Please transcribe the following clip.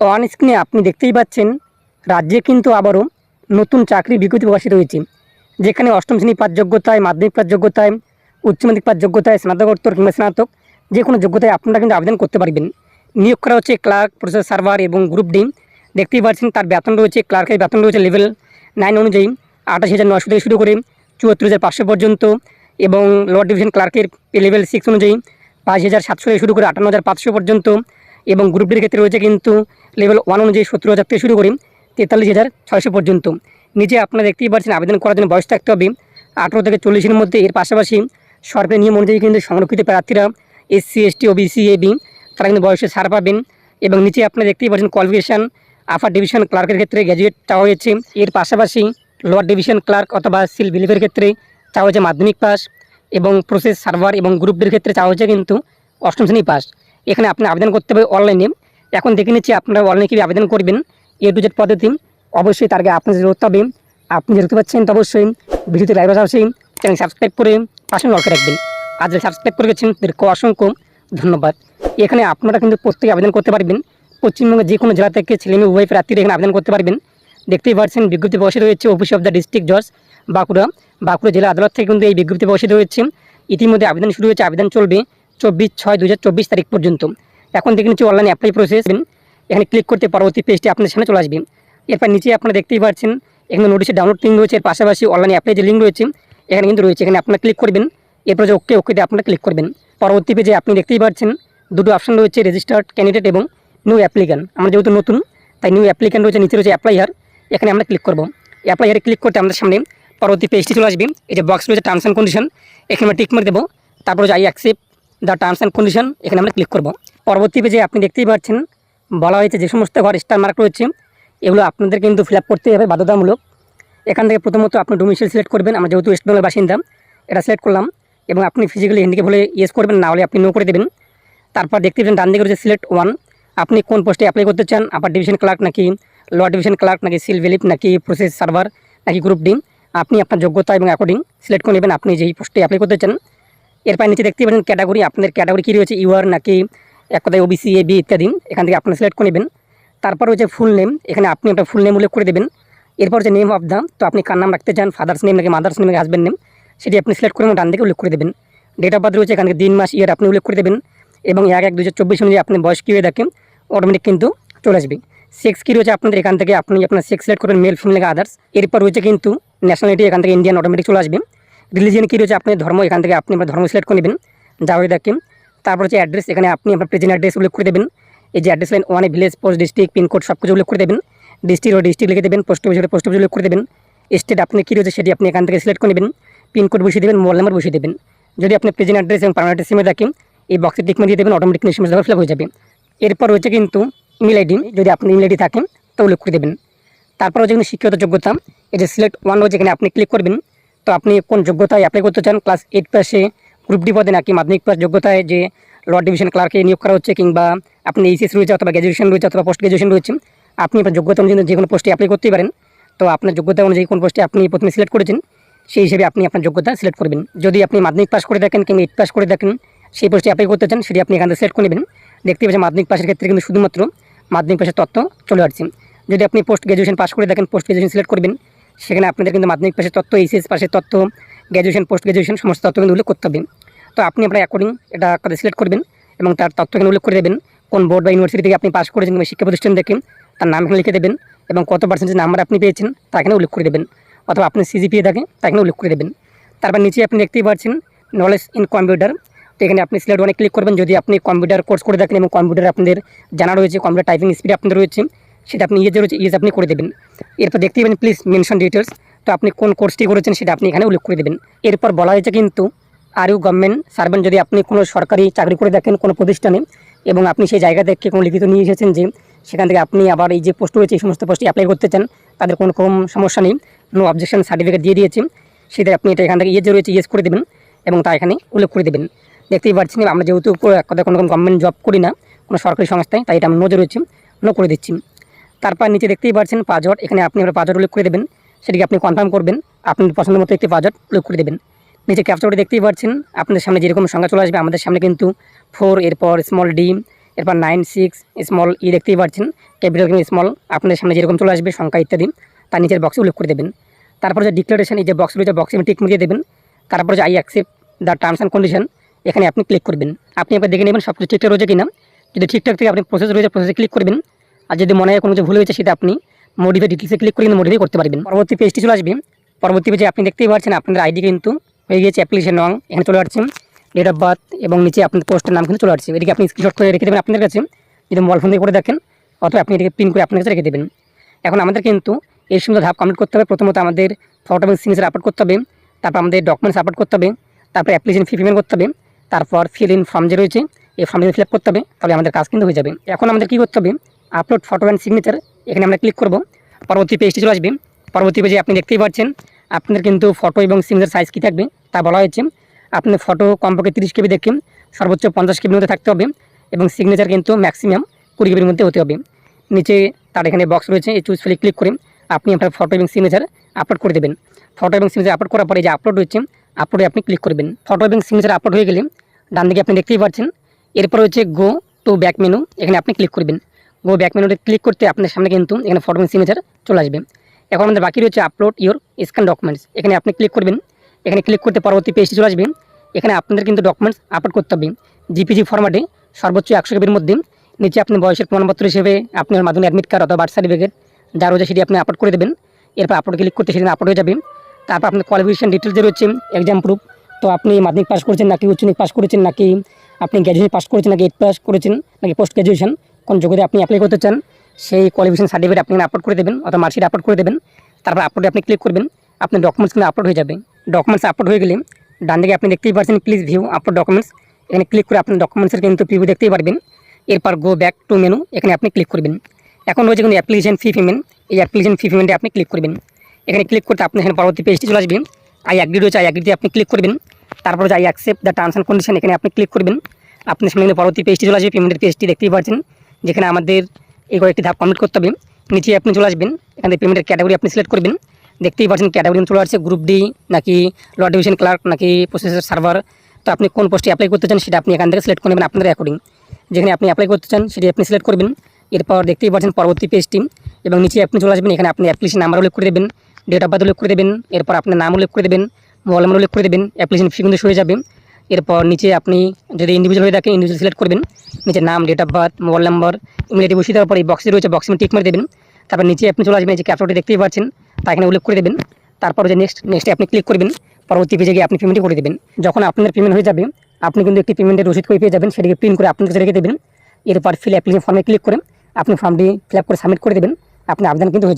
On স্ক্রিনে আপনি দেখতেই পাচ্ছেন, রাজ্যে কিন্তু আবারও নতুন চাকরি বিজ্ঞপ্তি প্রকাশিত হয়েছে। যেখানে অষ্টম শ্রেণি পাস যোগ্যতায়, মাধ্যমিক পাস যোগ্যতায়, উচ্চ মাধ্যমিক পাস যোগ্যতায় স্নাতকোত্তর কিংবা স্নাতক, যে কোনো যোগ্যতায় আপনারা কিন্তু আবেদন করতে পারবেন। নিয়োগ করা হচ্ছে ক্লার্ক প্রসেস সার্ভার এবং গ্রুপ ডি দেখতেই পাচ্ছেন তার বেতন রয়েছে ক্লার্কের বেতন রয়েছে লেভেল নাইন অনুযায়ী আঠাশ হাজার নশো থেকে শুরু করে চুয়াত্তর হাজার পাঁচশো পর্যন্ত এবং লোয়ার ডিভিশন ক্লার্কের লেভেল সিক্স অনুযায়ী পাঁচ হাজার সাতশো থেকে শুরু করে আটান্ন হাজার পাঁচশো পর্যন্ত এবং গ্রুপ ডির ক্ষেত্রে রয়েছে কিন্তু লেভেল ওয়ান অনুযায়ী সত্তর হাজার থেকে শুরু করি, তেতাল্লিশ হাজার ছয়শো পর্যন্ত। নিচে আপনারা দেখতেই পাচ্ছেন আবেদন করার জন্য বয়স থাকতে হবে আঠেরো থেকে চল্লিশের মধ্যে। এর পাশাপাশি সরকারি নিয়ম অনুযায়ী কিন্তু সংরক্ষিত প্রার্থীরা এসসি এসটি ওবিসি এবি তারা কিন্তু বয়সে ছাড় পাবেন। এবং নিচে আপনারা দেখতেই পাচ্ছেন কোয়ালিফিকেশান আফার ডিভিশন ক্লার্কের ক্ষেত্রে গ্র্যাজুয়েট চাওয়া হয়েছে। এর পাশাপাশি লোয়ার ডিভিশন ক্লার্ক অথবা সিল বিলিভের ক্ষেত্রে চাওয়া হয়েছে মাধ্যমিক পাস এবং প্রসেস সার্ভার এবং গ্রুপদের ক্ষেত্রে চাওয়া হয়েছে কিন্তু অষ্টম শ্রেণি পাস এখানে আপনি আবেদন করতে হবে অনলাইনে এখন দেখে নিচ্ছি আপনারা অনলাইনে কীভাবে আবেদন করবেন। এ টু জেড পদ্ধতি। অবশ্যই তার আগে আপনি করতে হবে। আপনি যেতে পাচ্ছেন, তো অবশ্যই ভিডিওতে লাইভ আসে চ্যানেল সাবস্ক্রাইব করে পাশে লক্ষ্য রাখবেন। যারা সাবস্ক্রাইব করে গেছেন তাদেরকে অসংখ্য ধন্যবাদ। এখানে আপনারা কিন্তু প্রত্যেকে আবেদন করতে পারবেন। পশ্চিমবঙ্গের যে কোনো জেলা থেকে ছেলে মেয়ে, উভয় প্রার্থীরা এখানে আবেদন করতে পারবেন। দেখতেই পাচ্ছেন বিজ্ঞপ্তি বসে রয়েছে অফিস অফ দ্য ডিস্ট্রিক্ট জজ বাঁকুড়া। বাঁকুড়া জেলা আদালত থেকে কিন্তু এই বিজ্ঞপ্তি বসে রয়েছে। ইতিমধ্যে আবেদন শুরু হয়েছে, আবেদন চলবে। চব্বিশ ছয় দু তারিখ পর্যন্ত। এখন দেখে নিচ্ছি অনলাইনে অ্যাপ্লাই প্রসেস এখানে ক্লিক করতে পরবর্তী পেজটি আপনার সামনে চলে আসবে। এরপর নিচে আপনারা দেখতেই পাচ্ছেন, এখানে নোটিশে ডাউনলোড লিঙ্ক রয়েছে, এর পাশাপাশি অনলাইনে অ্যাপ্লাই যে লিঙ্ক রয়েছে, এখানে কিন্তু রয়েছে। এখানে আপনারা ক্লিক করবেন, এরপর যে ওকে ওকেতে আপনারা ক্লিক করবেন। পরবর্তী পেজে আপনি দেখতেই পাচ্ছেন, দুটো অপশন রয়েছে রেজিস্টার্ড ক্যান্ডিডেট এবং নিউ অ্যাপ্লিক্যান্ট আমরা যেহেতু নতুন, তাই নিউ অ্যাপ্লিক্যান্ট রয়েছে, নিচে রয়েছে অ্যাপ্লাই হার এখানে আমরা ক্লিক করব। অ্যাপ্লাই হারে ক্লিক করতে আমাদের সামনে পরবর্তী পেজটি চলে আসবে। এই যে বক্স রয়েছে টার্মস অ্যান্ড কন্ডিশন এখানে আমরা টিক মার দেবো। তারপর যে I accept the terms and condition এখানে আমরা ক্লিক করব। পরবর্তী পেজে আপনি দেখতেই পাচ্ছেন, বলা হয়েছে যে সমস্ত ঘর স্টার মার্ক রয়েছে, এগুলো আপনাদের কিন্তু ফিল আপ করতেই হবে বাধ্যতামূলক। এখান থেকে প্রথমত আপনি ডোমিসাইল সিলেক্ট করবেন, আমরা যেহেতু ওয়েস্ট বেঙ্গলের বাসিন্দা, এটা সিলেক্ট করলাম, এবং আপনি ফিজিক্যালি হ্যান্ডিকে বলে ইয়েস করবেন, না হলে আপনি নো করে দেবেন। তারপর দেখতে পাবেন ডান দিকে রয়েছে সিলেক্ট ওয়ান আপনি কোন পোস্টে অ্যাপ্লাই করতে চান আপার ডিভিশন ক্লার্ক নাকি লোয়ার ডিভিশন ক্লার্ক নাকি সিল ভেলিপ নাকি প্রসেস সার্ভার নাকি গ্রুপ ডি আপনি আপনার যোগ্যতা এবং অ্যাকর্ডিং সিলেক্ট করে নেবেন, আপনি যেই পোস্টে অ্যাপ্লাই করতে চান। এরপর নিচে দেখতে পাবেন ক্যাটাগরি আপনাদের ক্যাটাগরি কী রয়েছে, ইউআর নাকি এক কথায় ওবিসি এ বি ইত্যাদি, এখান থেকে আপনি সিলেক্ট করে নেবেন। তারপর রয়েছে ফুল নেম এখানে আপনি একটা ফুল নেম উল্লেখ করে দেবেন। এরপর হচ্ছে নেম অফ দ্য তো আপনি কার নাম রাখতে চান ফাদার্স নেম নাকি মাদার্স নেম নাকি হাজব্যান্ড নেম সেটি আপনি সিলেক্ট করে ডান দিকে উল্লেখ করে দেবেন। ডেট অফ বার্থ রয়েছে এখানে দিন মাস ইয়ার আপনি উল্লেখ করে দেবেন। এবং এক এক দু হাজার চব্বিশ অনুযায়ী আপনি বয়স কী হয়ে দেখেন অটোমেটিক কিন্তু চলে আসবে। সেক্স কী রয়েছে আপনাদের, এখান থেকে আপনি আপনার সেক্স সিলেক্ট করবেন মেল ফিমেল আদার্স এরপর রয়েছে কিন্তু ন্যাশনালিটি এখান থেকে ইন্ডিয়ান অটোমেটিক চলে আসবে। রিলিজিয়ান কী রয়েছে, আপনি ধর্ম, এখান থেকে আপনি আপনার ধর্ম সিলেক্ট করে নেবেন হয়ে দেখেন। তারপর হচ্ছে অ্যাড্রেস এখানে আপনি আপনার প্রেজেন্ট অ্যাড্রেস উল্লেখ করে দেবেন। এই যে অ্যাড্রেস লাইন ওয়ানে ভিলেজ পোস্ট ডিস্ট্রিক্ট পিনকোড সব কিছু উল্লেখ করে দেবেন। ডিস্ট্রিক্ট ও ডিস্ট্রিক্ট লিখে দেবেন পোস্ট অফিস পোস্ট অফিস উল্লেখ করে দেবেন। স্টেট আপনি কী রয়েছে সেটি আপনি এখান থেকে সিলেক্ট করে নেবেন। পিনকোড বসিয়ে দেবেন মোবাইল নাম্বার বসিয়ে দেবেন। যদি আপনি প্রেজেন্ট অ্যাড্রেস এবং পারমানেন্ট সিমে দেখেন, এই বক্সে টিক দিয়ে দেবেন অটোমেটিক নিশ্চিত ফিল হয়ে যাবে। এরপর রয়েছে কিন্তু ইমেল আইডি যদি আপনি ইমেল আইডি থাকেন তো উল্লেখ করে দেবেন। তারপর হচ্ছে কিন্তু শিক্ষাগত যোগ্যতা, এই যে সিলেক্ট ওয়ান রয়েছে এখানে আপনি ক্লিক করবেন। তো আপনি কোন যোগ্যতায় অ্যাপ্লাই করতে চান? ক্লাস এইট পাসে গ্রুপ ডি পদে নাকি মাধ্যমিক পাস যোগ্যতায় যে লর্ড ডিভিশন ক্লার্কে নিয়োগ করা হচ্ছে কিংবা আপনি এইচএস রয়েছে অথবা গ্র্যাজুয়েশন রয়েছে অথবা পোস্ট গ্র্যাজুয়েশন রয়েছে, আপনি আপনার যোগ্যতা অনুযায়ী যে কোনো পোস্টে অ্যাপ্লাই করতেই পারেন। তো আপনার যোগ্যতা অনুযায়ী কোন পোস্টে আপনি প্রথমে সিলেক্ট করেছেন, সেই হিসেবে আপনি আপনার যোগ্যতা সিলেক্ট করবেন। যদি আপনি মাধ্যমিক পাস করে দেখেন কিংবা এইট পাস করে দেখেন সেই পোস্টে অ্যাপ্লাই করতে চান, সেটি আপনি এখান থেকে সিলেক্ট করে নেবেন। দেখতে পাচ্ছেন মাধ্যমিক পাসের ক্ষেত্রে কিন্তু শুধুমাত্র মাধ্যমিক পাসের তথ্য চলে আসছে। যদি আপনি পোস্ট গ্র্যাজুয়েশন পাস করে দেখেন পোস্ট গ্র্যাজুয়েশন সিলেক্ট করবেন সেখানে আপনাদের কিন্তু মাধ্যমিক পাশের তথ্য এইচএস পাশের তথ্য গ্র্যাজুয়েশন পোস্ট গ্র্যাজুয়েশন সমস্ত তথ্য কিন্তু উল্লেখ করতে হবে। তো আপনি আপনার অ্যাকর্ডিং এটা সিলেক্ট করবেন এবং তার তথ্য এখানে উল্লেখ করে দেবেন। কোন বোর্ড বা ইউনিভার্সিটি থেকে আপনি পাস করেছেন কিংবা শিক্ষা প্রতিষ্ঠান থেকে তার নাম এখানে লিখে দেবেন এবং কত পার্সেন্টেজ নাম্বার আপনি পেয়েছেন তা এখানে উল্লেখ করে দেবেন। অথবা আপনি সিজিপিএ থাকে তা এখানে উল্লেখ করে দেবেন। তারপর নিচে আপনি দেখতেই পাচ্ছেন নলেজ ইন কম্পিউটার তো এখানে আপনি সিলেক্ট ওয়ানে ক্লিক করবেন। যদি আপনি কম্পিউটার কোর্স করে থাকেন এবং কম্পিউটার আপনাদের জানা রয়েছে কম্পিউটার টাইপিং স্পিড আপনাদের রয়েছে সেটা আপনি ইয়ে যে রয়েছে ইয়েজ আপনি করে দেবেন। এরপর দেখতেই পাবেন প্লিজ মেনশন ডিটেলস তো আপনি কোন কোর্সটি করেছেন সেটা আপনি এখানে উল্লেখ করে দেবেন। এরপর বলা হয়েছে কিন্তু আর ইউ গভর্নমেন্ট সার্ভেন্ট যদি আপনি কোনো সরকারি চাকরি করে দেখেন কোনো প্রতিষ্ঠানে, এবং আপনি সেই জায়গা থেকে কোনো লিখিত নিয়ে এসেছেন যে, সেখান থেকে আপনি আবার এই যে পোস্ট রয়েছে, এই সমস্ত পোস্টে অ্যাপ্লাই করতে চান, তাদের কোনো রকম সমস্যা নেই নো অবজেকশন সার্টিফিকেট দিয়ে দিয়েছে। সেটা আপনি এটা এখান থেকে ইয়ে রয়েছে ইয়েস করে দেবেন, এবং তা এখানে উল্লেখ করে দেবেন। দেখতেই পাচ্ছেন, আমরা যেহেতু কোনো রকম গভর্নমেন্ট জব করি না, কোনো সরকারি সংস্থায়, তাই এটা আমরা নজর রয়েছে নো করে দিচ্ছি। তারপর নিচে দেখতেই পাচ্ছেন পাসওয়ার্ড এখানে আপনি আপনার পাসওয়ার্ড উল্লেখ করে দেবেন। সেটিকে আপনি কনফার্ম করবেন। আপনার পছন্দের মতো একটি পাসওয়ার্ড উল্লেখ করে দেবেন। নিচে ক্যাপচারটি দেখতেই পাচ্ছেন, আপনাদের সামনে যেরকম সংখ্যা চলে আসবে, আমাদের সামনে কিন্তু ফোর এরপর স্মল ডি এরপর নাইন সিক্স স্মল ই দেখতেই পাচ্ছেন। ক্যাপিটাল কিংবা স্মল আপনাদের সামনে যেরকম চলে আসবে, সংখ্যা ইত্যাদি, তার নিচের বক্সে উল্লেখ করে দেবেন। তারপর যে ডিক্লারেশন এই যে বক্স রয়েছে বক্সে টিক মিলিয়ে দেবেন। তারপর যে I accept the terms and condition এখানে আপনি ক্লিক করবেন। আপনি একবার দেখে নেবেন সব কিছু ঠিকঠাক রয়েছে কিনা। যদি ঠিকঠাক থেকে, আপনি প্রসেস রয়েছে প্রসেসে ক্লিক করবেন। আর যদি মনে হয় কোনো কিছু ভুল হয়েছে সেটা আপনি মডিফাই ডিটেলসে ক্লিক করে কিন্তু মডিফাই করতে পারবেন। পরবর্তী পেজটি চলে আসবে। পরবর্তী পেজে আপনি দেখতেই পাচ্ছেন আপনাদের আইডি কিন্তু হয়ে গিয়েছে অ্যাপ্লিকেশন রং, এখানে চলে আসছে ডেট অফ বার্থ এবং নিচে আপনার পোস্টের নাম কিন্তু চলে আসছে। এদিকে আপনি স্ক্রিনশট করে রেখে দেবেন আপনাদের কাছে। যদি মোবাইল ফোন দিয়ে করে দেখেন, অথবা আপনি এটাকে প্রিন্ট করে আপনার কাছে রেখে দেবেন। এখন আমাদের কিন্তু এই সুন্দর ধাপ কমপ্লিট করতে হবে। প্রথমত আমাদের ফটো এবং সিগনেচার আপলোড করতে হবে। তারপর আমাদের ডকুমেন্টস আপলোড করতে হবে। তারপর অ্যাপ্লিকেশন ফি পেমেন্ট করতে হবে। তারপর ফিল ইন ফর্ম যে রয়েছে, এই ফর্মে ফিল আপ করতে হবে। তবে আমাদের কাজ কিন্তু হয়ে যাবে। এখন আমাদের কী করতে হবে? আপলোড ফটো অ্যান্ড সিগনেচার এখানে আমরা ক্লিক করব। পরবর্তী পেজটি চলে আসবে। পরবর্তী পেজে আপনি দেখতেই পাচ্ছেন, আপনাদের কিন্তু ফটো এবং সিগনেচার সাইজ কী থাকবে তা বলা হয়েছে। আপনার ফটো কমপক্ষে তিরিশ কেবি দেখেন সর্বোচ্চ পঞ্চাশ কেবির মধ্যে থাকতে হবে এবং সিগনেচার কিন্তু ম্যাক্সিমাম কুড়ি কেবির মধ্যে হতে হবে। নিচে তার এখানে বক্স রয়েছে, এই চুজ ফেলে ক্লিক করে আপনি আপনার ফটো এবং সিগনেচার আপলোড করে দেবেন। ফটো এবং সিগনেচার আপলোড করার পরে যে আপলোড রয়েছে আপলোডে আপনি ক্লিক করবেন। ফটো এবং সিগনেচার আপলোড হয়ে গেলে ডান দিকে আপনি দেখতেই পাচ্ছেন, এরপর হচ্ছে গো টু ব্যাক মেনু এখানে আপনি ক্লিক করবেন। গো ব্যাক মেনুতে ক্লিক করতে আপনার সামনে কিন্তু এখানে ফটো সিগনেচার চলে আসবে। এখন আমাদের বাকি রয়েছে আপলোড ইওর স্ক্যান ডকুমেন্টস এখানে আপনি ক্লিক করবেন। এখানে ক্লিক করতে পরবর্তী পেজটি চলে আসবে। এখানে আপনাদের কিন্তু ডকুমেন্টস আপলোড করতে হবে। জিপিজি ফরম্যাটে সর্বোচ্চ একশো কেবির মধ্যে নিচে আপনি বয়সের প্রমাণপত্র হিসেবে আপনার মাধ্যমে অ্যাডমিট কার্ড অথবা বার্থ সার্টিফিকেট যা রয়েছে সেটি আপনি আপলোড করে দেবেন। এরপর আপলোড ক্লিক করতে সেদিন আপলোড হয়ে যাবে। তারপর আপনার কোয়ালিফিকেশন ডিটেলস যে রয়েছে এক্সাম প্রুফ তো আপনি মাধ্যমিক পাস করেছেন নাকি উচ্চ মাধ্যমিক পাস করেছেন নাকি আপনি গ্র্যাজুয়েশন পাস করেছেন নাকি এইট পাস করেছেন নাকি পোস্ট গ্র্যাজুয়েশন কোন যোগ্যতা আপনি অ্যাপ্লাই করতে চান, সেই কোয়ালিফিকেশন সার্টিফিকেট আপনি আপলোড করে দেবেন, অথবা মার্কশিট আপলোড করে দেবেন। তারপর আপলোডে আপনি ক্লিক করবেন, আপনার ডকুমেন্টস কিন্তু আপলোড হয়ে যাবে। ডকুমেন্টস আপলোড হয়ে গেলে, ডান দিকে আপনি দেখতেই পাচ্ছেন প্লিজ ভিউ আপলোড ডকুমেন্টস এখানে ক্লিক করে আপনার ডকুমেন্টসের কিন্তু প্রিভিউ দেখতেই পারবেন। এরপর গো ব্যাক টু মেনু এখানে আপনি ক্লিক করবেন। এখন রয়েছে কিন্তু অ্যাপ্লিকেশন ফি পেমেন্ট এই অ্যাপ্লিকেশন ফি পেমেন্টে আপনি ক্লিক করবেন। এখানে ক্লিক করতে আপনি এখানে পরবর্তী পেজটি চলে আসবেন আই অ্যাগ্রি রয়েছে আই অ্যাগ্রিতে আপনি ক্লিক করবেন। তারপর যে I accept the terms and condition এখানে আপনি ক্লিক করবেন। আপনার সামনে পরবর্তী পেজটি চলে আসবে পেমেন্টের পেজটি দেখতেই পাচ্ছেন। যেখানে আমাদের এই কয়েকটি ধাপ কমপ্লিট করতে হবে। নিচে আপনি চলে আসবেন। এখানে পেমেন্টের ক্যাটাগরি আপনি সিলেক্ট করবেন। দেখতেই পাচ্ছেন ক্যাটাগরি চলে আসছে গ্রুপ ডি নাকি ল ডিভিশন ক্লার্ক নাকি প্রসেসর সার্ভার তো আপনি কোন পোস্টে অ্যাপ্লাই করতে চান সেটা আপনি এখান থেকে সিলেক্ট করে নেবেন আপনাদের অ্যাকর্ডিং যেখানে আপনি অ্যাপ্লাই করতে চান সেটি আপনি সিলেক্ট করবেন। এরপর দেখতেই পাচ্ছেন পরবর্তী পেজটি এবং নিচে আপনি চলে আসবেন। এখানে আপনি অ্যাপ্লিকেশন নাম্বার উল্লেখ করে দেবেন ডেট অফ বার্থ উল্লেখ করে দেবেন। এরপর আপনার নাম উল্লেখ করে দেবেন মোবাইল নাম্বার উল্লেখ করে দেবেন। অ্যাপ্লিকেশন ফি কিন্তু হয়ে যাবে। এরপর নিচে আপনি যদি ইন্ডিভিজুয়াল হয়ে থাকেন ইন্ডিভিজুয়াল সিলেক্ট করবেন। নিচে নাম date of birth mobile number email বসিয়ে দেওয়ার পর এই বক্সে রয়েছে বক্সে টিক মেরে দেবেন। তারপর নিচে আপনি চলে আসবেন যে ক্যাপচারটি দেখতেই পাচ্ছেন, তা এখানে উল্লেখ করে দেবেন। তারপর যে নেক্সট নেক্সটে আপনি ক্লিক করবেন, পরবর্তী পেজে গিয়ে আপনি পেমেন্টই করে দেবেন। যখন আপনার পেমেন্ট হয়ে যাবে, আপনি কিন্তু একটি পেমেন্টের রসিদ করে পেয়ে যাবেন, সেটিকে প্রিন্ট করে আপনার কাছে রেখে দেবেন। এরপর ফিল অ্যাপ্লিকেশন ফর্মে ক্লিক করে আপনি ফর্মটি ফিল আপ করে সাবমিট করে দেবেন। আপনি আবেদন কিন্তু হয়ে যাবে।